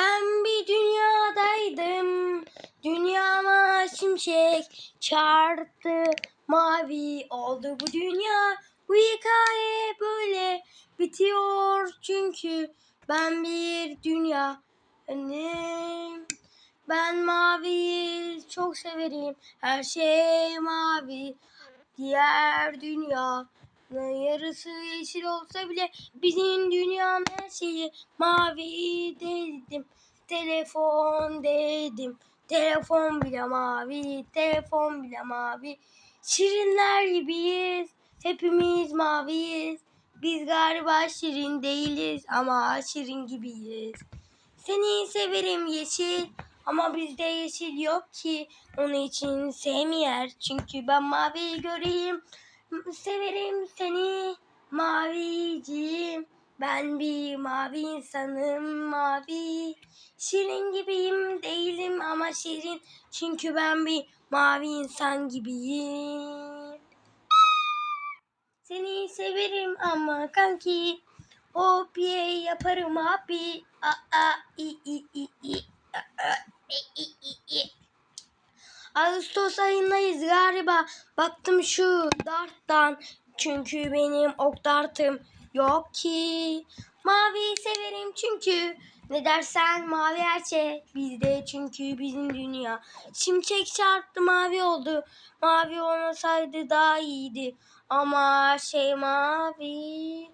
Ben bir dünyadaydım. Dünyama şimşek çarptı. Mavi oldu bu dünya. Bu hikaye böyle bitiyor çünkü ben bir dünya. Annem. Ben maviyi çok severim. Her şey mavi. Diğer dünya yarısı yeşil olsa bile bizim dünyanın her şeyi mavi dedim. Telefon dedim. Telefon bile mavi, telefon bile mavi. Şirinler gibiyiz. Hepimiz maviyiz. Biz galiba şirin değiliz ama şirin gibiyiz. Seni severim yeşil ama bizde yeşil yok ki. Onun için sevmeyer. Çünkü ben mavi göreyim. Severim seni maviciğim. Ben bir mavi insanım mavi. Şirin gibiyim değilim ama şirin. Çünkü ben bir mavi insan gibiyim. Seni severim ama kanki. Hop ye yaparım abi. A a i i i i. A, a, i, i, i, i. Ağustos ayındayız galiba. Baktım şu darttan. Çünkü benim ok dartım yok ki. Mavi severim çünkü. Ne dersen mavi her şey bizde çünkü bizim dünya. Şimşek çarptı mavi oldu. Mavi olmasaydı daha iyiydi. Ama şey mavi.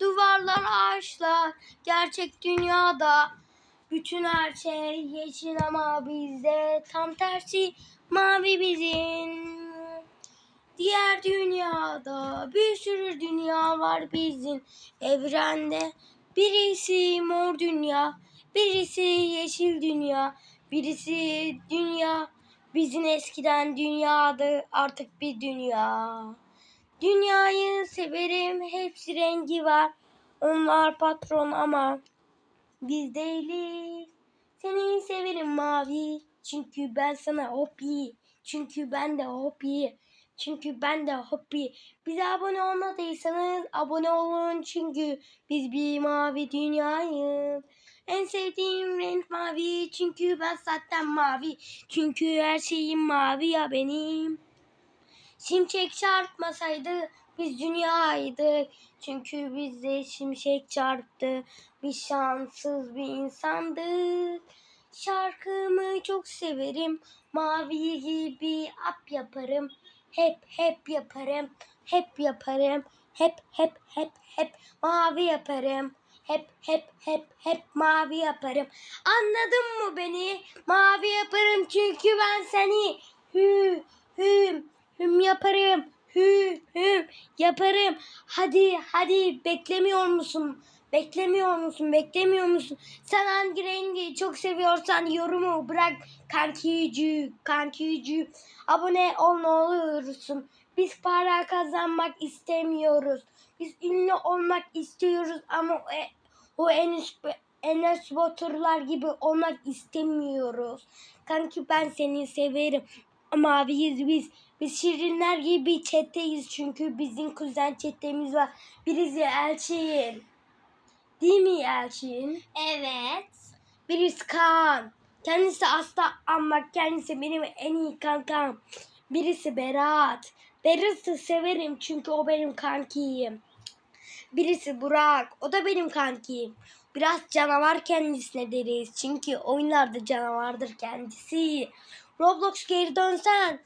Duvarlar ağaçlar. Gerçek dünyada. Bütün her şey yeşil ama bizde tam tersi mavi bizim. Diğer dünyada bir sürü dünya var bizim evrende. Birisi mor dünya, birisi yeşil dünya, birisi dünya. Bizim eskiden dünyadı artık bir dünya. Dünyayı severim hepsi rengi var. Onlar patron ama biz değiliz. Seni severim mavi. Çünkü ben sana hopi. Çünkü ben de hopi. Çünkü ben de hopi. Bize abone olmadıysanız abone olun. Çünkü biz bir mavi dünyayız. En sevdiğim renk mavi. Çünkü ben zaten mavi. Çünkü her şeyim mavi ya benim. Şimşek çarpmasaydı biz dünyaydık. Çünkü bizde şimşek çarptı. Biz şanssız bir insandık. Şarkımı çok severim. Mavi gibi ap yaparım. Hep hep yaparım. Hep yaparım. Hep hep hep hep mavi yaparım. Hep hep hep hep mavi yaparım. Anladın mı beni? Mavi yaparım çünkü ben seni hü hüm hüm yaparım. Hü hüm yaparım. Hadi hadi beklemiyor musun? Beklemiyor musun? Beklemiyor musun? Sen hangi rengi çok seviyorsan yorumu bırak. Kankici, kankici. Abone ol ne olursun. Biz para kazanmak istemiyoruz. Biz ünlü olmak istiyoruz ama o, o Enes, Enes Baturlar gibi olmak istemiyoruz. Kanki ben seni severim. Maviyiz biz. Biz şirinler gibi çeteyiz çünkü bizim kuzen çetemiz var. Birisi Elçin. Değil mi Elçin? Evet. Birisi Kaan. Kendisi Aslı ama kendisi benim en iyi kankam. Birisi Berat. Berat'ı severim çünkü o benim kankiyim. Birisi Burak. O da benim kankim. Biraz canavar kendisine deriz. Çünkü oyunlarda canavardır kendisi. Roblox geri dönsen.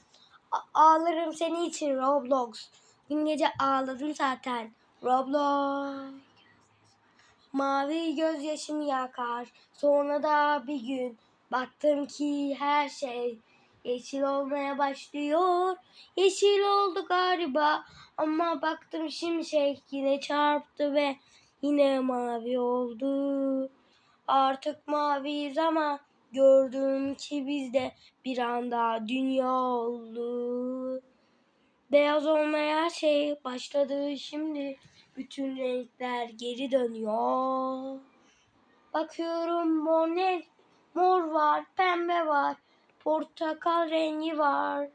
Ağlarım senin için Roblox. Dün gece ağladım zaten. Roblox. Mavi gözyaşım yakar. Sonra da bir gün baktım ki her şey yeşil olmaya başlıyor. Yeşil oldu galiba ama baktım şimşek yine çarptı ve yine mavi oldu. Artık maviyiz ama gördüm ki bizde bir anda dünya oldu. Beyaz olmaya şey başladı şimdi. Bütün renkler geri dönüyor. Bakıyorum mor ne? Mor var, pembe var, portakal rengi var.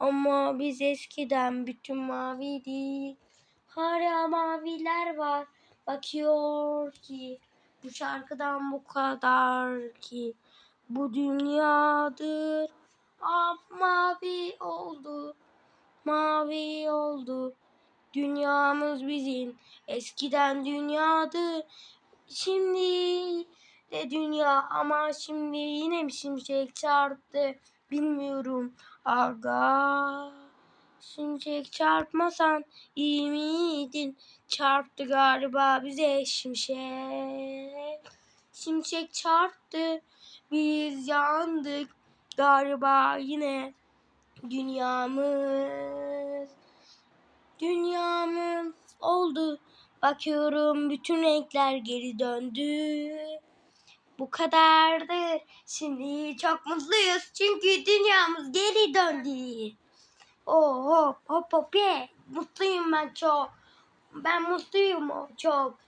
Ama biz eskiden bütün maviydik. Hala maviler var. Bakıyor ki Bu şarkıdan bu kadar ki bu dünyadır. Ah mavi oldu, mavi oldu. Dünyamız bizim eskiden dünyadı. Şimdi de dünya ama şimdi yine bir şimşek çarptı. Bilmiyorum aga. Şimşek çarpmasan iyi miydin? Çarptı galiba bize şimşek. Şimşek çarptı. Biz yandık galiba yine dünyamız. Dünyamız oldu. Bakıyorum bütün renkler geri döndü. Bu kadardır. Şimdi çok mutluyuz çünkü dünyamız geri döndü. Oh hop hop hop ye. Mutluyum ben çok. Ben mutluyum çok.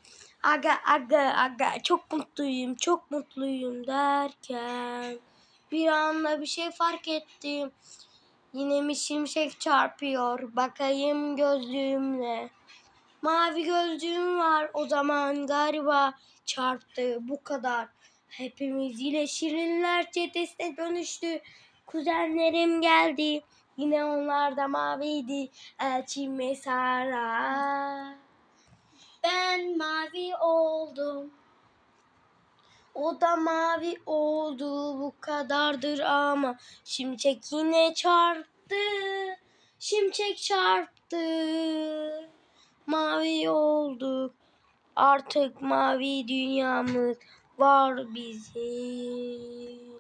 Aga aga aga çok mutluyum çok mutluyum derken bir anda bir şey fark ettim. Yine mi şimşek çarpıyor bakayım gözlüğümle. Mavi gözlüğüm var o zaman galiba çarptı bu kadar. Hepimiz yine şirinler çetesine dönüştü. Kuzenlerim geldi. Yine onlar da maviydi. Elçin ve Sara. Ben mavi oldum. O da mavi oldu bu kadardır ama şimşek yine çarptı. Şimşek çarptı. Mavi olduk. Artık mavi dünyamız var bizim.